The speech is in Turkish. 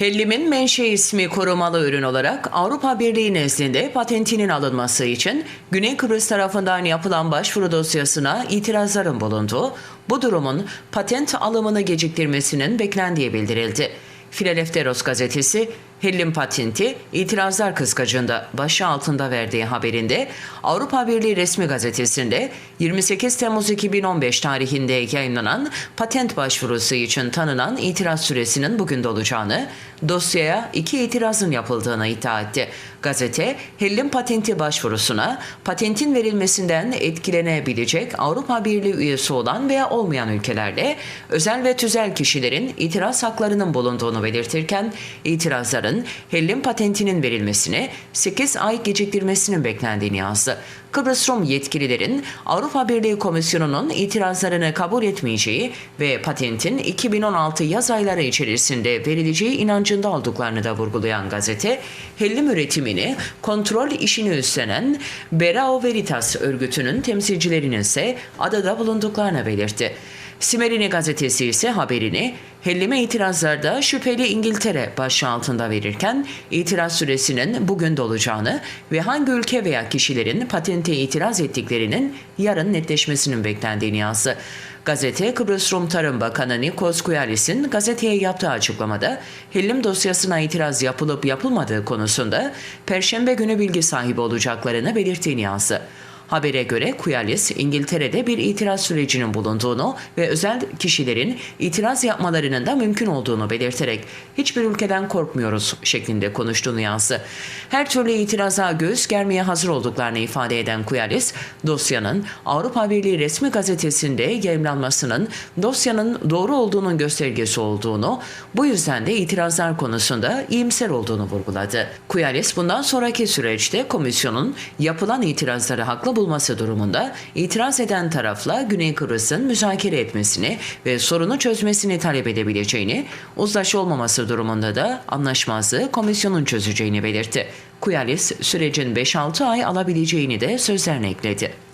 Hellim'in menşe ismi korumalı ürün olarak Avrupa Birliği nezdinde patentinin alınması için Güney Kıbrıs tarafından yapılan başvuru dosyasına itirazların bulunduğu, bu durumun patent alımını geciktirmesinin beklendiği bildirildi. Filadelfos gazetesi Hellim patenti itirazlar kıskacında başı altında verdiği haberinde Avrupa Birliği resmi gazetesinde 28 Temmuz 2015 tarihinde yayınlanan patent başvurusu için tanınan itiraz süresinin bugün dolacağını, dosyaya iki itirazın yapıldığını iddia etti. Gazete, Hellim patenti başvurusuna patentin verilmesinden etkilenebilecek Avrupa Birliği üyesi olan veya olmayan ülkelerde özel ve tüzel kişilerin itiraz haklarının bulunduğunu belirtirken itirazların Hellim patentinin verilmesine 8 ay geciktirmesinin beklendiğini yazdı. Kıbrıs Rum yetkililerin Avrupa Birliği Komisyonu'nun itirazlarını kabul etmeyeceği ve patentin 2016 yaz ayları içerisinde verileceği inancında olduklarını da vurgulayan gazete, hellim üretimini kontrol işini üstlenen Berao Veritas örgütünün temsilcilerinin ise adada bulunduklarını belirtti. Simerini gazetesi ise haberini Hellime itirazlarda şüpheli İngiltere başlığı altında verirken itiraz süresinin bugün dolacağını ve hangi ülke veya kişilerin patente itiraz ettiklerinin yarın netleşmesinin beklendiğini yazdı. Gazete Kıbrıs Rum Tarım Bakanı Nikos Kuyalis'in gazeteye yaptığı açıklamada Hellim dosyasına itiraz yapılıp yapılmadığı konusunda Perşembe günü bilgi sahibi olacaklarını belirttiğini yazdı. Habere göre Kuyalis, İngiltere'de bir itiraz sürecinin bulunduğunu ve özel kişilerin itiraz yapmalarının da mümkün olduğunu belirterek hiçbir ülkeden korkmuyoruz şeklinde konuştuğunu yazdı. Her türlü itiraza göğüs germeye hazır olduklarını ifade eden Kuyalis, dosyanın Avrupa Birliği resmi gazetesinde yayımlanmasının dosyanın doğru olduğunun göstergesi olduğunu, bu yüzden de itirazlar konusunda iyimser olduğunu vurguladı. Kuyalis bundan sonraki süreçte komisyonun yapılan itirazları haklı bulması durumunda itiraz eden tarafla Güney Kıbrıs'ın müzakere etmesini ve sorunu çözmesini talep edebileceğini, uzlaşı olmaması durumunda da anlaşmazlığı komisyonun çözeceğini belirtti. Kuyalis sürecin 5-6 ay alabileceğini de sözlerine ekledi.